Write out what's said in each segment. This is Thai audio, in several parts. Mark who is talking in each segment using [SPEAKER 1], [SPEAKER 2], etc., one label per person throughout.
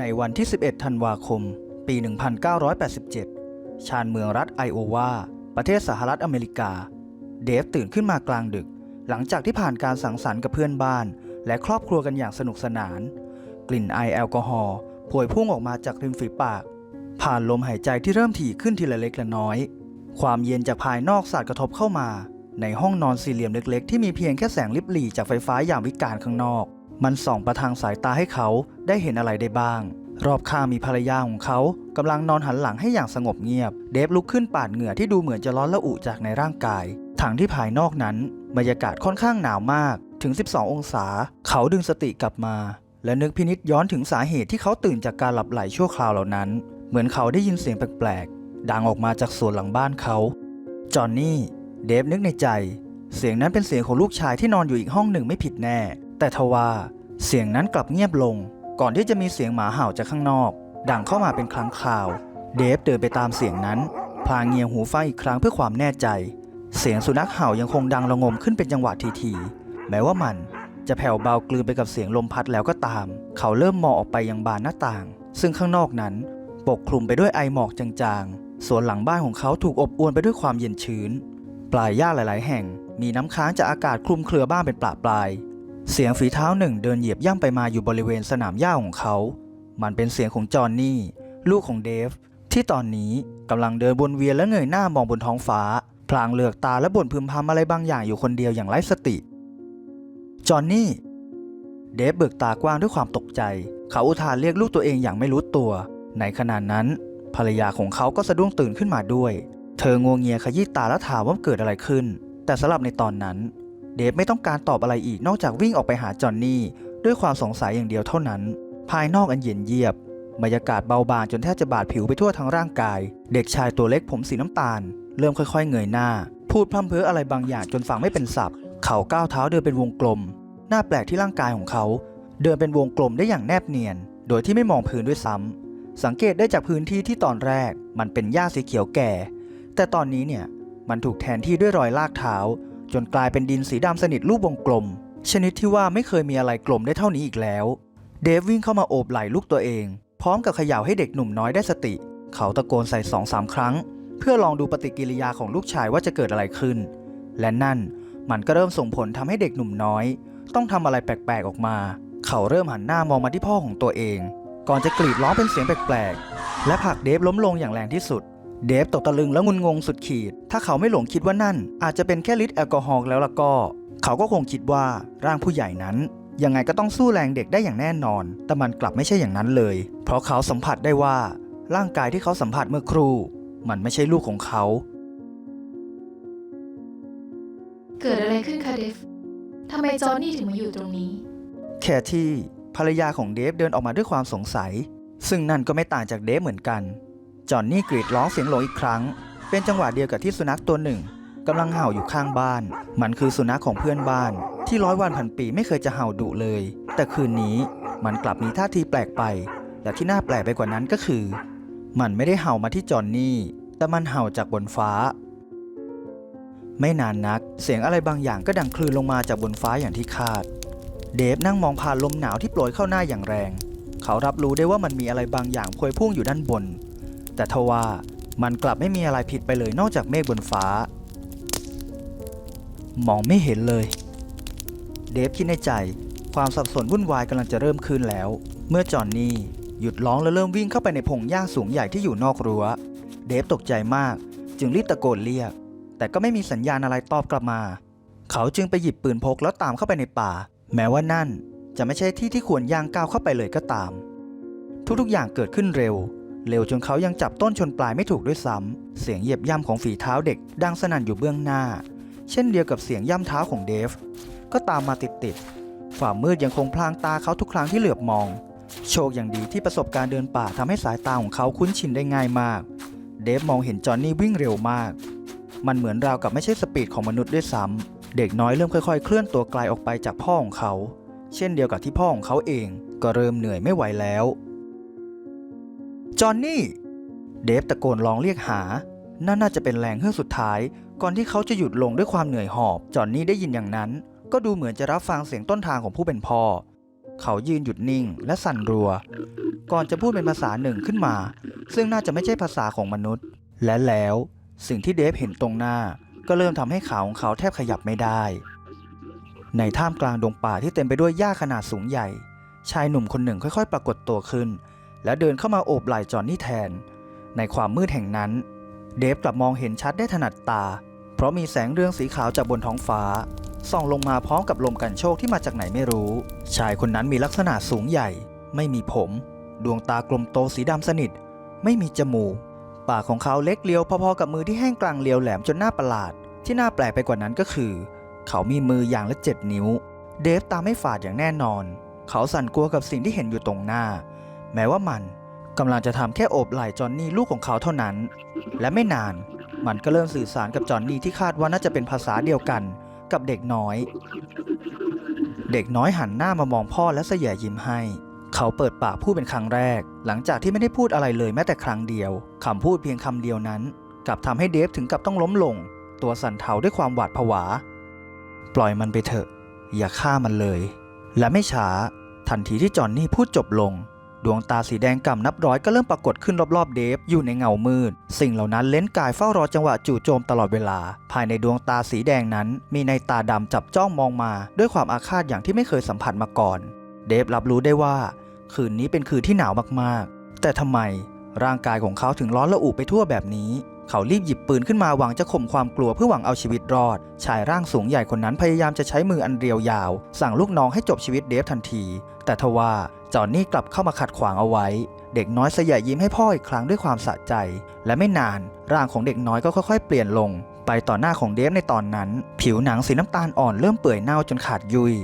[SPEAKER 1] ในวันที่ 11 ธันวาคม ปี 1987 ชานเมืองรัฐไอโอวา ประเทศสหรัฐอเมริกา เดฟตื่นขึ้นมากลางดึก หลังจากที่ผ่านการสังสรรค์กับเพื่อนบ้าน และครอบครัวกันอย่างสนุกสนาน กลิ่นไอแอลกอฮอล์พวยพุ่งออกมาจากริมฝีปาก ผ่านลมหายใจที่เริ่มถี่ขึ้นทีละเล็กละน้อย ความเย็นจากภายนอกสาดกระทบเข้ามา ในห้องนอนสี่เหลี่ยมเล็ก ๆ ที่มีเพียงแค่แสงลิบหลี่จากไฟฟ้าอย่างวิกาลข้างนอก มันส่องประทางสายตาให้เขาได้เห็นอะไรได้บ้าง รอบข้างมีภรรยาของเขากำลังนอนหันหลังให้อย่างสงบเงียบ เดฟลุกขึ้นปาดเหงื่อที่ดูเหมือนจะร้อนละอุจากในร่างกายทั้งที่ภายนอกนั้นบรรยากาศค่อนข้างหนาวมากถึง 12 องศา เขาดึงสติกลับมา และนึกพินิษย้อนถึงสาเหตุที่เขาตื่นจากการหลับไหลชั่วคราวเหล่านั้น เหมือนเขาได้ยินเสียงแปลกๆ ดังออกมาจากสวนหลังบ้านเขา จอห์นนี่ เดฟนึกในใจ เสียงนั้นเป็นเสียงของลูกชายที่นอนอยู่อีกห้องหนึ่งไม่ผิดแน่ แต่ทว่าเสียงนั้นกลับเงียบลง ก่อนที่จะมีเสียงหมาเห่าจากข้างนอก ดังเข้ามาเป็นครั้งคราว เดฟเดินไปตามเสียงนั้น พลางเงียงหูฟังอีกครั้งเพื่อความแน่ใจ เสียงสุนัขเห่ายังคงดังระงมขึ้นเป็นจังหวะทีๆแม้ว่ามันจะแผ่วเบากลืนไปกับเสียงลมพัดแล้วก็ตาม เขาเริ่มมองออกไปยังบานหน้าต่าง ซึ่งข้างนอกนั้น ปกคลุมไปด้วยไอหมอกจางๆ ส่วนหลังบ้านของเขาถูกอบอวลไปด้วยความเย็นชื้น ปลายหญ้าหลาย ๆ แห่งมีน้ำค้างจากอากาศคลุมเครือบ้านเป็นปลาปลาย เสียงฝีเท้าหนึ่งเดินเหยียบย่ำไปมาอยู่บริเวณสนามหญ้าของเขา มันเป็นเสียงของจอห์นนี่ ลูกของเดฟ ที่ตอนนี้กำลังเดินวนเวียนและเงยหน้ามองบนท้องฟ้า พลางเหลือกตาและบ่นพึมพำอะไรบางอย่างอยู่คนเดียวอย่างไร้สติ จอห์นนี่ เดฟเบิกตากว้างด้วยความตกใจ เขาอุทานเรียกลูกตัวเองอย่างไม่รู้ตัว ในขณะนั้น ภรรยาของเขาก็สะดุ้งตื่นขึ้นมาด้วย เธองวงเงียขยี้ตาและถามว่าเกิดอะไรขึ้น แต่สำหรับในตอนนั้น เดฟไม่ต้องการตอบอะไรอีกนอกจากวิ่งออกไปหาจอนนี่ด้วยความสงสัยอย่างเดียวเท่านั้น ภายนอกอันเย็นเยียบบรรยากาศเบาบางจนแทบจะบาดผิวไปทั่วทั้งร่างกาย เด็กชายตัวเล็กผมสีน้ำตาล เริ่มค่อยๆ เงยหน้า พูดพร่ำเพ้ออะไรบางอย่างจนฟังไม่เป็นศัพท์เขาก้าวเท้าเดินเป็นวงกลม หน้าแปลกที่ร่างกายของเขา เดินเป็นวงกลมได้อย่างแนบเนียน โดยที่ไม่มองพื้นด้วยซ้ำสังเกตได้จากพื้นที่ที่ตอนแรก มันเป็นหญ้าสีเขียวแก่ แต่ตอนนี้เนี่ยมันถูกแทนที่ด้วยรอยลากเท้า จนกลายเป็นดินสีดำสนิทรูปวงกลม ชนิดที่ว่าไม่เคยมีอะไรกลมได้เท่านี้อีกแล้ว เดฟวิ่งเข้ามาโอบไหล่ลูกตัวเอง พร้อมกับเขย่าให้เด็กหนุ่มน้อยได้สติ เขาตะโกนใส่สองสามครั้ง เพื่อลองดูปฏิกิริยาของลูกชายว่าจะเกิดอะไรขึ้น และนั่นมันก็เริ่มส่งผลทำให้เด็กหนุ่มน้อย ต้องทำอะไรแปลกๆออกมา เขาเริ่มหันหน้ามองมาที่พ่อของตัวเอง ก่อนจะกรีดร้องเป็นเสียงแปลกๆและผลักเดฟล้มลงอย่างแรงที่สุด เดฟตกตะลึงและงุนงงสุดขีด ถ้าเขาไม่หลงคิดว่านั่น อาจจะเป็นแค่ฤทธิ์แอลกอฮอล์แล้วล่ะก็ เขาก็คงคิดว่าร่างผู้ใหญ่นั้น ยังไงก็ต้องสู้แรงเด็กได้อย่างแน่นอน แต่มันกลับไม่ใช่อย่างนั้นเลย เพราะเขาสัมผัสได้ว่า ร่างกายที่เขาสัมผัสเมื่อครู่ มันไม่ใช่ลูกของเขา
[SPEAKER 2] เกิดอะไรขึ้นคะเดฟทำไมจอห์นนี่ถึงมาอยู่ตรงนี้
[SPEAKER 1] แคที่ภรรยาของเดฟเดินออกมาด้วยความสงสัย ซึ่งนั่นก็ไม่ต่างจากเดฟเหมือนกัน จอห์นนี่กรีดร้องเสียงหลงอีกครั้ง เป็นจังหวะเดียวกับที่สุนัขตัวหนึ่งกำลังเห่าอยู่ข้างบ้าน มันคือสุนัขของเพื่อนบ้าน ที่ร้อยวันพันปีไม่เคยจะเห่าดุเลย แต่คืนนี้มันกลับมีท่าทีแปลกไป และที่น่าแปลกไปกว่านั้นก็คือ มันไม่ได้เห่ามาที่จอห์นนี่ แต่มันเห่าจากบนฟ้า ไม่นานนัก เสียงอะไรบางอย่างก็ดังคลืนลงมาจากบนฟ้าอย่างที่คาด เดฟนั่งมองผ่านลมหนาวที่โปรยเข้าหน้าอย่างแรง เขารับรู้ได้ว่ามันมีอะไรบางอย่างพวยพุ่งอยู่ด้านบน แต่ทว่ามันกลับไม่มีอะไรผิดไปเลยนอกจากเมฆบนฟ้า มองไม่เห็นเลย เดฟคิดในใจ ความสับสนวุ่นวายกำลังจะเริ่มขึ้นแล้ว เมื่อจอนนี่หยุดร้องและเริ่มวิ่งเข้าไปในพงหญ้าสูงใหญ่ที่อยู่นอกรั้ว เดฟตกใจมาก จึงรีบตะโกนเรียก แต่ก็ไม่มีสัญญาณอะไรตอบกลับมา เขาจึงไปหยิบปืนพกแล้วตามเข้าไปในป่า แม้ว่านั่นจะไม่ใช่ที่ที่ควรย่างก้าวเข้าไปเลยก็ตาม ทุกๆอย่างเกิดขึ้นเร็ว เร็วจนเขายังจับต้นชนปลายไม่ถูกด้วยซ้ำ เสียงเหยียบย่ำของฝีเท้าเด็กดังสนั่นอยู่เบื้องหน้า เช่นเดียวกับเสียงย่ำเท้าของเดฟ ก็ตามมาติดๆ ฝ่ามืดยังคงพลางตาเขาทุกครั้งที่เหลือบมอง โชคอย่างดีที่ประสบการณ์เดินป่าทำให้สายตาของเขาคุ้นชินได้ง่ายมาก เดฟมองเห็นจอห์นนี่วิ่งเร็วมาก มันเหมือนราวกับไม่ใช่สปีดของมนุษย์ด้วยซ้ำ เด็กน้อยเริ่มค่อยๆ เคลื่อนตัวไกลออกไปจากพ่อของเขา เช่นเดียวกับที่พ่อของเขาเอง ก็เริ่มเหนื่อยไม่ไหวแล้ว จอห์นนี่ เดฟตะโกนร้องเรียกหา นั่นน่าจะเป็นแรงเฮือกสุดท้าย ก่อนที่เขาจะหยุดลงด้วยความเหนื่อยหอบ จอห์นนี่ได้ยินอย่างนั้น ก็ดูเหมือนจะรับฟังเสียงต้นทางของผู้เป็นพ่อ เขายืนหยุดนิ่งและสั่นรัว ก่อนจะพูดเป็นภาษาหนึ่งขึ้นมา ซึ่งน่าจะไม่ใช่ภาษาของมนุษย์ และแล้วสิ่งที่เดฟเห็นตรงหน้า ก็เริ่มทำให้ขาของเขาแทบขยับไม่ได้ ในท่ามกลางดงป่าที่เต็มไปด้วยหญ้าขนาดสูงใหญ่ ชายหนุ่มคนหนึ่งค่อย ๆ ปรากฏตัวขึ้น และเดินเข้ามาโอบไหล่จอห์นนี่แทน ในความมืดแห่งนั้น เดฟกลับมองเห็นชัดได้ถนัดตา เพราะมีแสงเรืองสีขาวจากบนท้องฟ้า ส่องลงมาพร้อมกับลมกันโชคที่มาจากไหนไม่รู้ ชายคนนั้นมีลักษณะสูงใหญ่ ไม่มีผม ดวงตากลมโตสีดำสนิท ไม่มีจมูก ปากของเขาเล็กเลียวพอๆกับมือที่แห้งกลางเลียวแหลมจนน่าประหลาด ที่น่าแปลกไปกว่านั้นก็คือ เขามีมืออย่างละเจ็ดนิ้ว เดฟตาไม่ฝาดอย่างแน่นอน เขาสั่นกลัวกับสิ่งที่เห็นอยู่ตรงหน้า แม้ว่ามันกำลังจะทำแค่โอบไหล่จอห์นนี่ลูกของเขาเท่านั้น และไม่นานมันก็เริ่มสื่อสารกับจอห์นนี่ที่คาดว่าน่าจะเป็นภาษาเดียวกันกับเด็กน้อย เด็กน้อยหันหน้ามามองพ่อและเสยยิ้มให้ เขาเปิดปากพูดเป็นครั้งแรก หลังจากที่ไม่ได้พูดอะไรเลยแม้แต่ครั้งเดียวคำพูดเพียงคำเดียวนั้นกลับทำให้เดฟถึงกับต้องล้มลง ตัวสั่นเทาด้วยความหวาดผวา ปล่อยมันไปเถอะ อย่าฆ่ามันเลย และไม่ช้าทันทีที่จอห์นนี่พูดจบลง ดวงตาสีแดงก่ำนับร้อยก็เริ่มปรากฏขึ้นรอบๆเดฟอยู่ในเงามืด สิ่งเหล่านั้นเล้นกายเฝ้ารอจังหวะจู่โจมตลอดเวลา ภายในดวงตาสีแดงนั้น มีในตาดำจับจ้องมองมา ด้วยความอาฆาตอย่างที่ไม่เคยสัมผัสมาก่อน เดฟรับรู้ได้ว่า คืนนี้เป็นคืนที่หนาวมากๆ แต่ทำไมร่างกายของเขาถึงร้อนระอุไปทั่วแบบนี้ เขารีบหยิบปืนขึ้นมาหวังจะข่มความกลัวเพื่อหวังเอาชีวิตรอด ชายร่างสูงใหญ่คนนั้นพยายามจะใช้มืออันเรียวยาว สั่งลูกน้องให้จบชีวิตเดฟทันที แต่ทว่า จอนนี่กลับเข้ามาขัดขวางเอาไว้ เด็กน้อยเสยยิ้มให้พ่ออีกครั้งด้วยความสะใจ และไม่นานร่างของเด็กน้อยก็ค่อยๆ เปลี่ยนลง ไปต่อหน้าของเดฟในตอนนั้น ผิวหนังสีน้ำตาลอ่อนเริ่มเปื่อยเน่าจนขาดยุย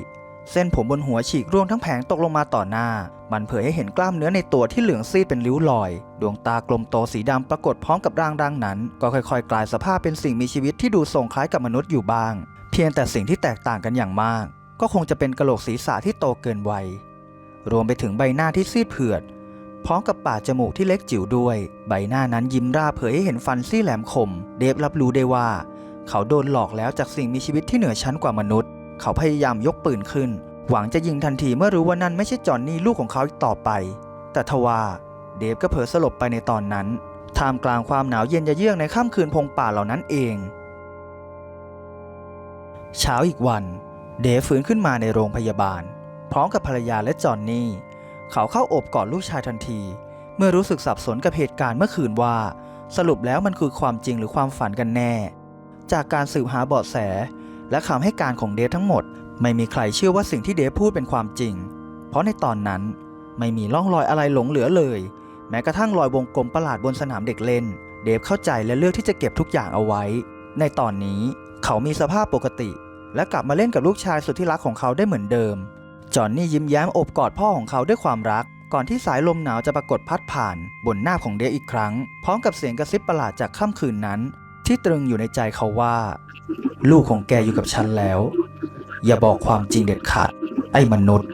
[SPEAKER 1] เส้นผมบนหัวฉีกร่วงทั้งแผงตกลงมาต่อหน้า มันเผยให้เห็นกล้ามเนื้อในตัวที่เหลืองซีดเป็นริ้วรอย ดวงตากลมโตสีดำปรากฏพร้อมกับร่างร่างนั้น ก็ค่อยๆ กลายสภาพเป็นสิ่งมีชีวิตที่ดูทรงคล้ายกับมนุษย์อยู่บ้าง เพียงแต่สิ่งที่แตกต่างกันอย่างมาก ก็คงจะเป็นกระโหลกศีรษะที่โตเกินวัย รวมไปถึงใบหน้าที่ซีดเผือด พร้อมกับปากจมูกที่เล็กจิ๋วด้วย ใบหน้านั้นยิ้มร่าเผยให้เห็นฟันซี่แหลมคม เดฟรับรู้ได้ว่า เขาโดนหลอกแล้วจากสิ่งมีชีวิตที่เหนือชั้นกว่ามนุษย์ เขาพยายามยกปืนขึ้น หวังจะยิงทันทีเมื่อรู้ว่านั่นไม่ใช่จอนนี่ลูกของเขาอีกต่อไป แต่ทว่าเดฟก็เผลอสลบไปในตอนนั้นท่ามกลางความหนาวเย็นยะเยือกในค่ำคืนพงป่าเหล่านั้นเอง เช้าอีกวัน เดฟฟื้นขึ้นมาในโรงพยาบาล พร้อมกับภรรยาและจอนนี่ เขาเข้าโอบกอดลูกชายทันที เมื่อรู้สึกสับสนกับเหตุการณ์เมื่อคืนว่า สรุปแล้วมันคือความจริงหรือความฝันกันแน่ จากการสืบหาเบาะแส และคำให้การของเดฟทั้งหมด ไม่มีใครเชื่อว่าสิ่งที่เดฟพูดเป็นความจริง เพราะในตอนนั้นไม่มีร่องรอยอะไรหลงเหลือเลย แม้กระทั่งรอยวงกลมประหลาดบนสนามเด็กเล่น เดฟเข้าใจและเลือกที่จะเก็บทุกอย่างเอาไว้ ในตอนนี้เขามีสภาพปกติ และกลับมาเล่นกับลูกชายสุดที่รักของเขาได้เหมือนเดิม จอห์นนี่ยิ้มแย้มอบกอดพ่อของเขาด้วยความรัก ก่อนที่สายลมหนาวจะปรากฏพัดผ่าน บนหน้าของเดฟอีกครั้ง พร้อมกับเสียงกระซิบประหลาดจากค่ำคืนนั้น ที่ตรึงอยู่ในใจเขาว่า ลูกของแกอยู่กับฉันแล้ว อย่าบอกความจริงเด็ดขาด ไอ้มนุษย์